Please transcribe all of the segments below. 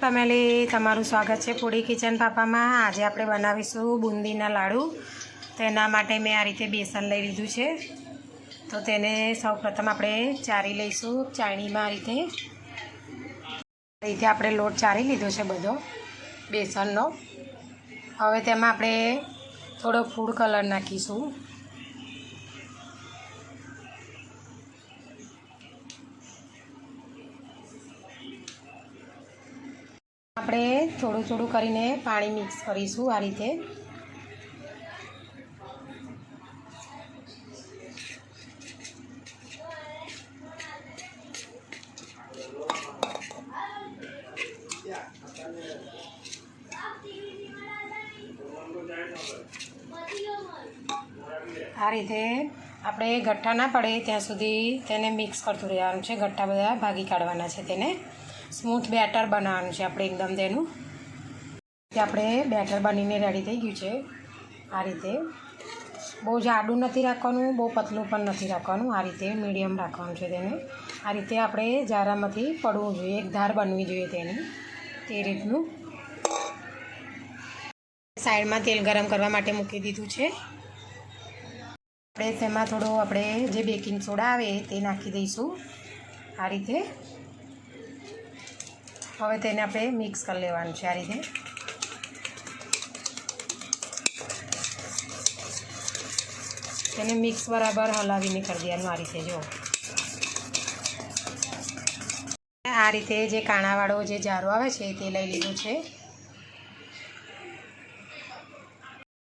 Family તમારું સ્વાગત છે પૂડી કિચન પાપામાં. આજે આપણે બનાવીશું બુંદીના લાડુ. તેના માટે મેં આ રીતે બેસન લઈ લીધું છે. તો તેને સૌપ્રથમ આપણે ચારી લઈશું ચાળણીમાં આ રીતે. આ રીતે આપણે લોટ ચારી લીધો છે બધો, બેસનનો. હવે તેમાં આપણે થોડો ફૂડ કલર નાખીશું. આપણે થોડું થોડું કરીને પાણી મિક્સ કરીશું આ રીતે. આ રીતે આપણે ગઠ્ઠા ના પડે ત્યાં સુધી તેને મિક્સ કરતું રહેવાનું છે. ગઠ્ઠા બધા ભાગી કાઢવાના છે તેને. સ્મૂથ બેટર બનાવવાનું છે આપણે એકદમ તેનું. આપણે બેટર બનીને રેડી થઈ ગયું છે આ રીતે. બહુ જાડું નથી રાખવાનું, બહુ પતલું પણ નથી રાખવાનું. આ રીતે મીડિયમ રાખવાનું છે તેને. આ રીતે આપણે જારામાંથી પડવું જોઈએ, એક ધાર બનવી જોઈએ તેની, તે રીતનું. સાઈડમાં તેલ ગરમ કરવા માટે મૂકી દીધું છે. આપણે તેમાં થોડો આપણે જે બેકિંગ સોડા આવે તે નાખી દઈશું. આ રીતે. હવે તેને આપણે મિક્સ કરી લેવાનું છે આ રીતે. તેને મિક્સ બરાબર હલાવીને કરી દેવાનું આ રીતે, જો. આ રીતે જે કાણાવાળો જે જારો આવે છે તે લઈ લીધો છે.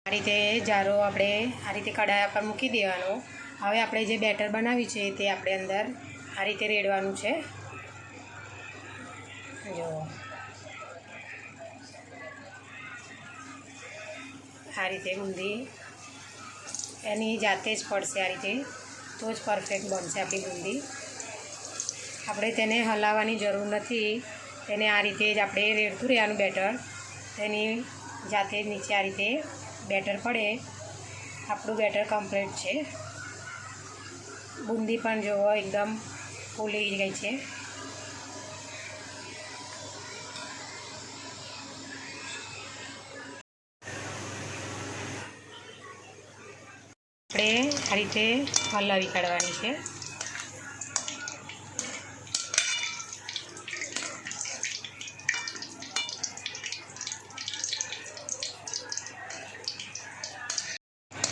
આ રીતે જારો આપણે આ રીતે કડાયા પર મૂકી દેવાનો. હવે આપણે જે બેટર બનાવ્યું છે તે આપણે અંદર આ રીતે રેડવાનું છે. જો આ રીતે બુંદી એની જાતે જ પડશે આ રીતે. તો જ પરફેક્ટ બનશે આપણી બુંદી આપણે તેને હલાવવાની જરૂર નથી. તેને આ રીતે જ આપણે રેડતું રહેવાનું બેટર. તેની જાતે જ નીચે આ રીતે બેટર પડે. આપણું બેટર કમ્પ્લીટ છે. બુંદી પણ જુઓ એકદમ ફૂલી ગઈ છે. આપણે આ રીતે હલાવી કાઢવાની છે.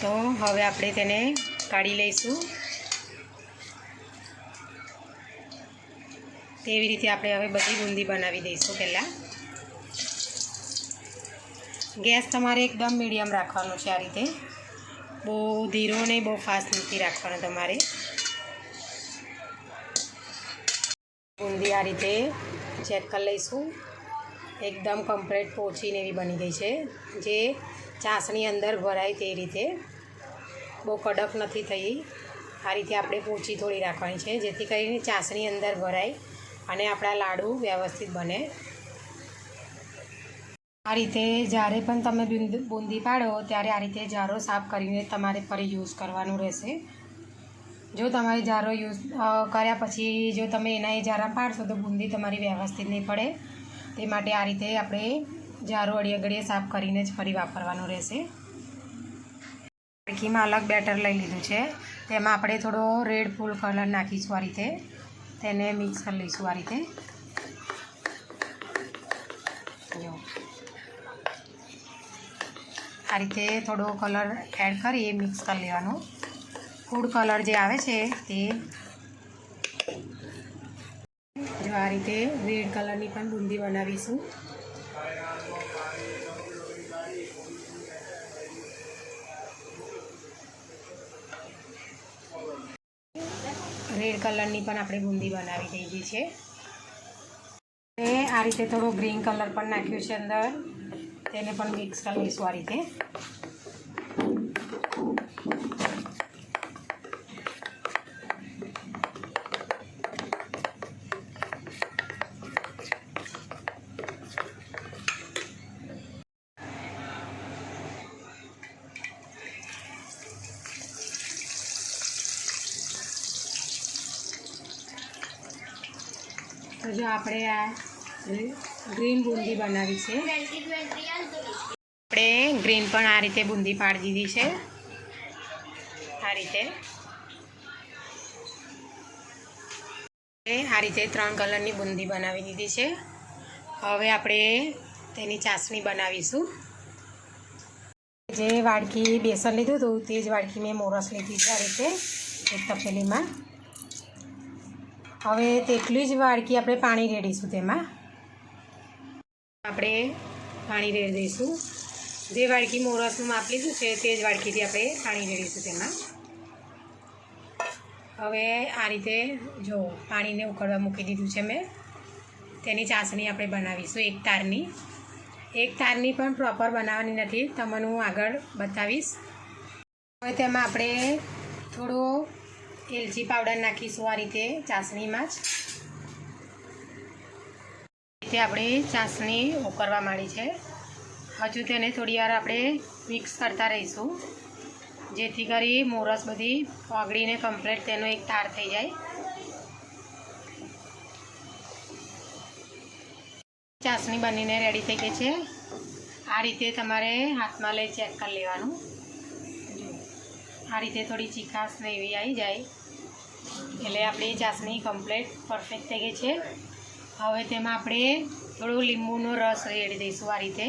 તો હવે આપણે તેને કાઢી લઈશું. તેવી રીતે આપણે હવે બધી બુંદી બનાવી દઈશું પહેલાં. ગેસ તમારે એકદમ મીડિયમ રાખવાનો છે આ રીતે. બહુ ધીરો નહીં બહુ ફાસ્ટ નથી રાખવાનો તમારે. બુંદી આ રીતે ચેક કરી લઈશું. એકદમ કમ્પ્લેટ પોચીને એવી બની ગઈ છે. જે ચાસણી અંદર ભરાય તે રીતે. બહુ કડક નથી થઈ. આ રીતે આપણે પોચી થોડી રાખવાની છે, જેથી કરીને ચાસણી અંદર ભરાય અને આપણા લાડુ વ્યવસ્થિત બને. આ રીતે જ્યારે પણ તમે બુંદ- પાડો, ત્યારે આ રીતે જારો સાફ કરીને તમારે ફરી યુઝ કરવાનું રહેશે. જો તમારે જારો યુઝ કર્યા પછી જો તમે એના એ જારા પાડશો, તો બુંદી તમારી વ્યવસ્થિત નહીં પડે. તે માટે આ રીતે આપણે જારો અડીએ ઘડીએ સાફ કરીને જ ફરી વાપરવાનું રહેશે. કીમાં અલગ બેટર લઈ લીધું છે. તેમાં આપણે થોડો રેડ ફૂલ કલર નાખીશું આ રીતે. તેને મિક્સ કરી લઈશું આ રીતે જો આ રીતે થોડો કલર એડ કરી મિક્સ કરી લેવાનો. ફૂડ કલર જે આવે છે તે જો આ રીતે રેડ કલરની પણ બુંદી બનાવીશું. રેડ કલરની પણ આપણે બુંદી બનાવી દીધી છે અને આ રીતે થોડો ગ્રીન કલર પણ નાખ્યું છે અંદર. તેને પણ મિક્સ કરી લઈશું આ રીતે. તો જો આપણે આ ગ્રીન બુંદી બનાવી છે. આપણે ગ્રીન પણ આ રીતે બુંદી પાડી દીધી છે. આ રીતે. આ રીતે ત્રણ કલરની બુંદી બનાવી દીધી છે. હવે આપણે તેની ચાસણી બનાવીશું. જે વાડકી બેસન લીધું હતું, તે જ વાડકી મેં મોરસ લીધી છે આ રીતે તપેલીમાં. હવે તેટલી જ વાડકી આપણે પાણી રેડીશું તેમાં. આપણે પાણી રેડી દઈશું. જે વાડકી મોરસનું માપ લીધું છે તે જ વાડકીથી આપણે પાણી રેડીશું તેમાં. હવે આ રીતે જો પાણીને ઉકળવા મૂકી દીધું છે મેં. તેની ચાસણી આપણે બનાવીશું એક તારની. એક તારની પણ પ્રોપર બનાવવાની નથી. તમને હું આગળ બતાવીશ. હવે તેમાં આપણે થોડો એલચી પાવડર નાખીશું આ રીતે ચાસણીમાં જ. રીતે આપણે ચાસણી ઉકળવા માંડી છે. હજુ તેને થોડી વાર આપણે મિક્સ કરતા રહીશું. જેથી કરી મોરસ બધી ઓગળીને કમ્પ્લીટ તેનો એક તાર થઈ જાય. ચાસણી બનીને રેડી થઈ ગઈ છે. આ રીતે તમારે હાથમાં લઈ ચેક કરી લેવાનું. આ રીતે થોડી ચીખાશ ને એવી આવી જાય. એટલે આપણી ચાસણી કમ્પ્લીટ પરફેક્ટ થઈ ગઈ છે. હવે તેમાં આપણે થોડું લીંબુનો રસ રેડી દઈશું આ રીતે.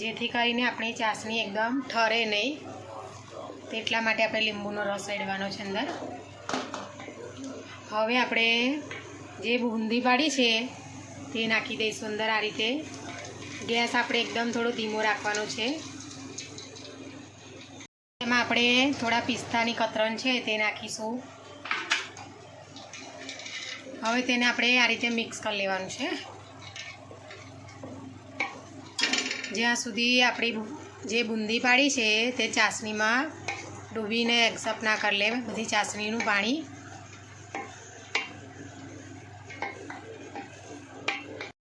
જેથી કરીને આપણી ચાસણી એકદમ ઠરે નહીં. તેટલા માટે આપણે લીંબુનો રસ રેડવાનો છે અંદર. હવે આપણે જે બુંદી પાડી છે તે નાખી દઈશું અંદર આ રીતે. ગેસ આપણે એકદમ થોડો ધીમો રાખવાનો છે. આપણે થોડા પિસ્તાની કતરણ છે તે નાખીશું. હવે તેને આપણે આ રીતે મિક્સ કરી લેવાનું છે. જ્યાં સુધી આપણી જે બુંદી પાડી છે તે ચાસણીમાં ડૂબીને એક્સેપ્ટ ના કરી લે, બધી ચાસણીનું પાણી.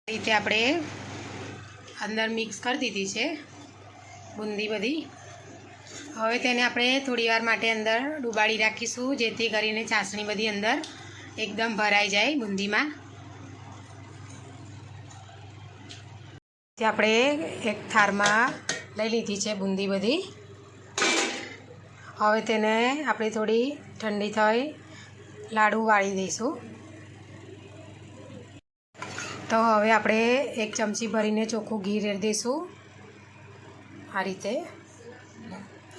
રીતે આપણે અંદર મિક્સ કરી દીધી છે બુંદી બધી. હવે તેને આપણે થોડી વાર માટે અંદર ડુબાડી રાખીશું, જેથી કરીને ચાસણી બધી અંદર એકદમ ભરાઈ જાય બુંદીમાં. આપણે એક થારમાં લઈ લીધી છે બુંદી બધી. હવે તેને આપણે થોડી ઠંડી થઈ લાડુ વાળી દઈશું. તો હવે આપણે એક ચમચી ભરીને ચોખ્ખું ઘી રેડી દઈશું. આ રીતે.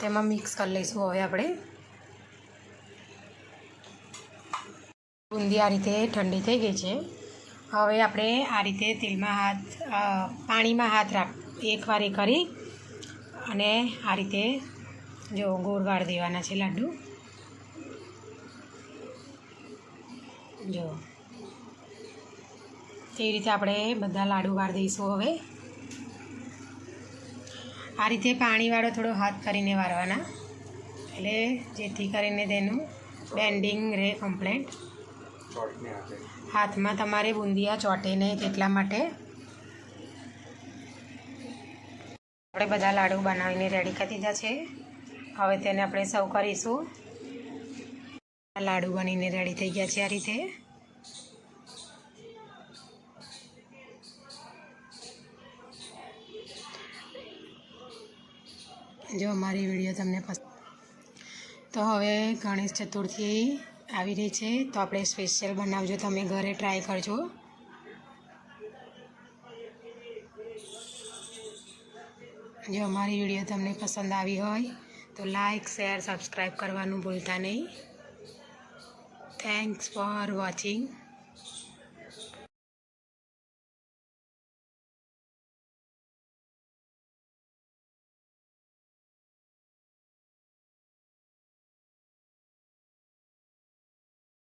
તેમાં મિક્સ કરી લઈશું હવે આપણે. બુંદી આ રીતે ઠંડી થઈ ગઈ છે. હવે આપણે આ રીતે તેલમાં હાથ પાણીમાં હાથ રાખ, એકવાર એ કરી અને આ રીતે જો ગોળ વાળ દેવાના છે લાડુ. જો. તે રીતે આપણે બધા લાડુ વાળ દઈશું હવે. આ રીતે પાણીવાળો થોડો હાથ કરીને વાળવાના એટલે જેથી કરીને તેનું બેન્ડિંગ રહે કમ્પ્લેટ હાથમાં તમારે બુંદિયા ચોટે નહીં તેટલા માટે. આપણે બધા લાડુ બનાવીને રેડી કરી દીધા છે. હવે તેને આપણે સર્વ કરીશું. લાડુ બનીને રેડી થઈ ગયા છે આ રીતે. જો અમારી વીડિયો તમને પસંદ તો હવે ગણેશ ચતુર્થી આવી રહી છે. તો આપણે સ્પેશિયલ બનાવજો. તમે ઘરે ટ્રાય કરજો. જો અમારી વીડિયો તમને પસંદ આવી હોય, તો લાઇક શેર સબસ્ક્રાઈબ કરવાનું ભૂલતા નહીં. Thanks for watching